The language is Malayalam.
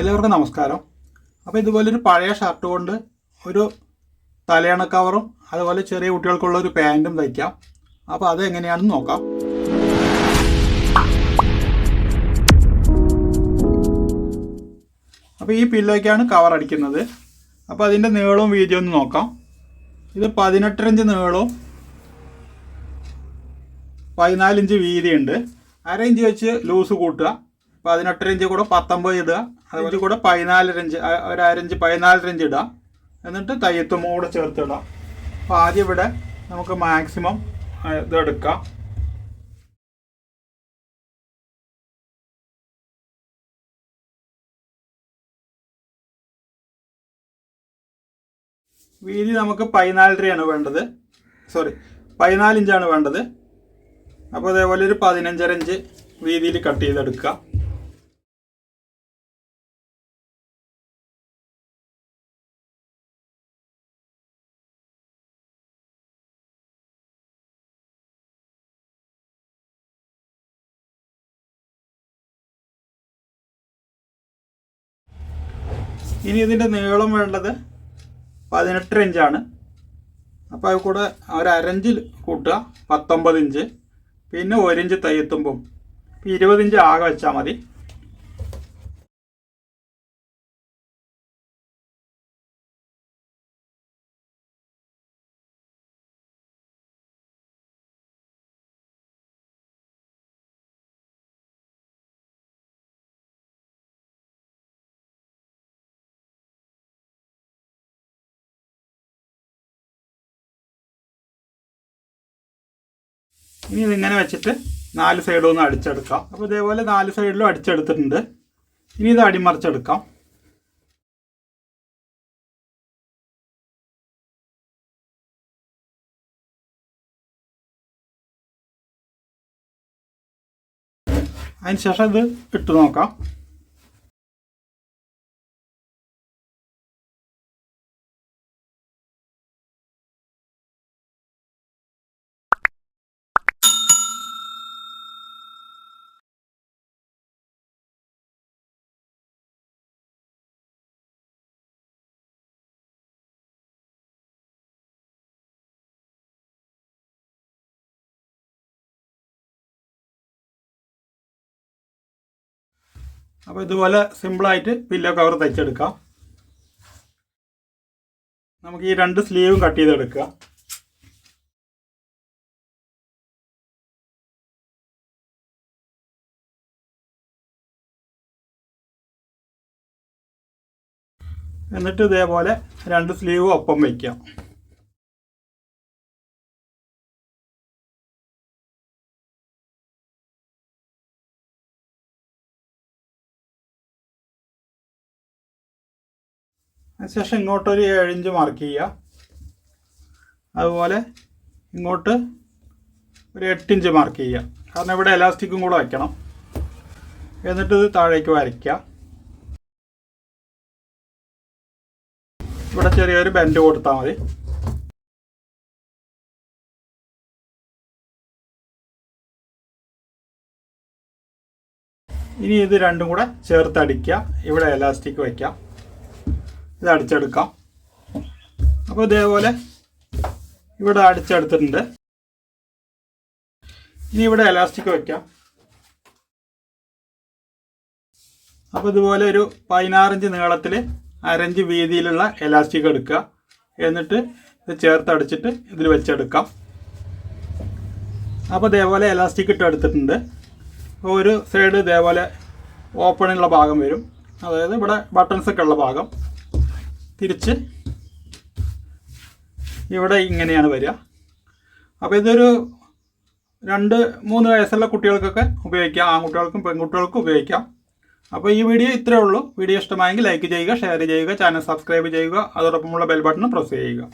എല്ലാവർക്കും നമസ്കാരം. അപ്പോൾ ഇതുപോലൊരു പഴയ ഷർട്ട് കൊണ്ട് ഒരു തലയണ കവറും അതുപോലെ ചെറിയ കുട്ടികൾക്കുള്ള ഒരു പാന്റും തയ്ക്കാം. അപ്പോൾ അത് എങ്ങനെയാണെന്ന് നോക്കാം. അപ്പോൾ ഈ പില്ലോയ്ക്കാണ് കവർ അടിക്കുന്നത്. അപ്പോൾ അതിന്റെ നീളവും വീതിയും ഒന്ന് നോക്കാം. ഇത് പതിനെട്ടര ഇഞ്ച് നീളവും പതിനാലിഞ്ച് വീതിയുണ്ട്. അര ഇഞ്ച് വെച്ച് ലൂസ് കൂട്ടുക. പതിനെട്ടര ഇഞ്ച് കൂടെ പത്തൊമ്പത് ഇടുക. അതുപോലെ കൂടെ പതിനാല് ഇഞ്ച് ഒരു അരഞ്ച് പതിനാല് ഇഞ്ച് ഇടുക. എന്നിട്ട് തയ്യത്തും കൂടെ ചേർത്ത് ഇടാം അപ്പോൾ ആദ്യം ഇവിടെ നമുക്ക് മാക്സിമം ഇത് എടുക്കാം. വീതി നമുക്ക് പതിനാലരയാണ് വേണ്ടത്. സോറി പതിനാലിഞ്ചാണ് വേണ്ടത്. അപ്പോൾ അതേപോലെ ഒരു പതിനഞ്ചര ഇഞ്ച് വീതിയിൽ കട്ട് ചെയ്തെടുക്കുക. ഇനി ഇതിന്റെ നീളം വേണ്ടത് പതിനെട്ടര ഇഞ്ചാണ്. അപ്പോൾ അത് കൂടെ ഒരു അരഞ്ച് കൂട്ടുക പത്തൊമ്പത് ഇഞ്ച്. പിന്നെ ഒരിഞ്ച് തയ്യെത്തുമ്പം ഇരുപത് ഇഞ്ച് ആകെ വെച്ചാൽ മതി. ഇനി ഇതിങ്ങനെ വെച്ചിട്ട് നാല് സൈഡും ഒന്ന് അടിച്ചെടുക്കാം. അപ്പോൾ ഇതേപോലെ നാല് സൈഡിലും അടിച്ചെടുത്തിട്ടുണ്ട്. ഇനി ഇത് അടിമറിച്ചെടുക്കാം. അതിന് ശേഷം ഇത് ഇട്ട് നോക്കാം. അപ്പോൾ ഇതുപോലെ സിമ്പിളായിട്ട് പില്ലോ കവർ തയ്ച്ചെടുക്കാം. നമുക്ക് ഈ രണ്ട് സ്ലീവും കട്ട് ചെയ്തെടുക്കുക എന്നിട്ട് ഇതേപോലെ രണ്ട് സ്ലീവും ഒപ്പം വയ്ക്കാം അതിനുശേഷം ഇങ്ങോട്ടൊരു ഏഴിഞ്ച് മാർക്ക് ചെയ്യുക. അതുപോലെ ഇങ്ങോട്ട് ഒരു എട്ടിഞ്ച് മാർക്ക് ചെയ്യുക. കാരണം ഇവിടെ എലാസ്റ്റിക്കും കൂടെ വയ്ക്കണം. എന്നിട്ട് ഇത് താഴേക്ക് വരയ്ക്കുക. ഇവിടെ ചെറിയൊരു ബെൻഡ് കൊടുത്താൽ മതി. ഇനി ഇത് രണ്ടും കൂടെ ചേർത്തടിക്കുക ഇവിടെ എലാസ്റ്റിക് വയ്ക്കാം. ഇത് അടിച്ചെടുക്കാം. അപ്പോൾ ഇതേപോലെ ഇവിടെ അടിച്ചെടുത്തിട്ടുണ്ട്. ഇനി ഇവിടെ എലാസ്റ്റിക് വയ്ക്കാം. അപ്പോൾ ഇതുപോലെ ഒരു പതിനാറിഞ്ച് നീളത്തിൽ അരഞ്ച് വീതിയിലുള്ള എലാസ്റ്റിക് എടുക്കുക. എന്നിട്ട് ഇത് ചേർത്ത് അടിച്ചിട്ട് ഇതിൽ വെച്ചെടുക്കാം. അപ്പോൾ ഇതേപോലെ എലാസ്റ്റിക് ഇട്ട് എടുത്തിട്ടുണ്ട്. അപ്പോൾ ഒരു സൈഡ് ഇതേപോലെ ഓപ്പണിലുള്ള ഭാഗം വരും. അതായത് ഇവിടെ ബട്ടൺസ് ഒക്കെ ഉള്ള ഭാഗം. തിരിച്ച് ഇവിടെ ഇങ്ങനെയാണ് വരിക. അപ്പോൾ ഇതൊരു രണ്ട് മൂന്ന് വയസ്സുള്ള കുട്ടികൾക്കൊക്കെ ഉപയോഗിക്കാം. ആൺകുട്ടികൾക്കും പെൺകുട്ടികൾക്കും ഉപയോഗിക്കാം. അപ്പോൾ ഈ വീഡിയോ ഇത്രയേ ഉള്ളൂ. വീഡിയോ ഇഷ്ടമായെങ്കിൽ ലൈക്ക് ചെയ്യുക ഷെയർ ചെയ്യുക ചാനൽ സബ്സ്ക്രൈബ് ചെയ്യുക. അതോടൊപ്പമുള്ള ബെൽ ബട്ടൺ പ്രസ് ചെയ്യുക.